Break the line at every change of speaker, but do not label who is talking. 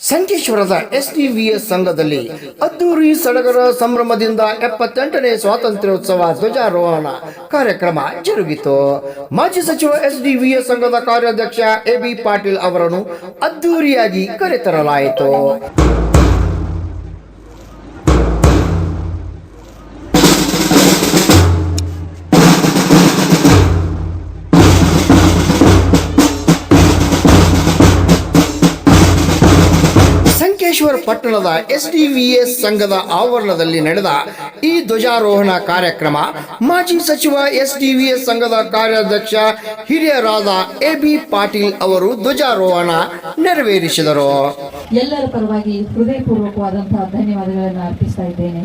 ಸಂಕೇಶ್ವರದ ಎಸ್ಡಿವಿಎಸ್ ಸಂಘದಲ್ಲಿ ಅದ್ದೂರಿ ಸಡಗರ ಸಂಭ್ರಮದಿಂದ ಎಪ್ಪತ್ತೆಂಟನೇ ಸ್ವಾತಂತ್ರ್ಯೋತ್ಸವ ಧ್ವಜಾರೋಹಣ ಕಾರ್ಯಕ್ರಮ ಜರುಗಿತು. ಮಾಜಿ ಸಚಿವ ಎಸ್ಡಿವಿಎಸ್ ಸಂಘದ ಕಾರ್ಯಾಧ್ಯಕ್ಷ ಎ ಬಿ ಪಾಟೀಲ್ ಅವರನ್ನು ಅದ್ದೂರಿಯಾಗಿ ಕರೆತರಲಾಯಿತು. ಸಂಕೇಶ್ವರ ಪಟ್ಟಣದ ಎಸ್ಡಿವಿಎಸ್ ಸಂಘದ ಆವರಣದಲ್ಲಿ ನಡೆದ ಈ ಧ್ವಜಾರೋಹಣ ಕಾರ್ಯಕ್ರಮ ಮಾಜಿ ಸಚಿವ ಎಸ್ ಟಿವಿಎಸ್ ಸಂಘದ ಕಾರ್ಯಾಧ್ಯಕ್ಷ ಹಿರಿಯರಾದ ಎ ಬಿ ಪಾಟೀಲ್ ಅವರು ಧ್ವಜಾರೋಹಣ ನೆರವೇರಿಸಿದರು.
ಎಲ್ಲರ ಪರವಾಗಿ ಹೃದಯಪೂರ್ವಕವಾದಂತಹ ಧನ್ಯವಾದಗಳನ್ನು ಅರ್ಪಿಸ್ತಾ ಇದ್ದೇನೆ.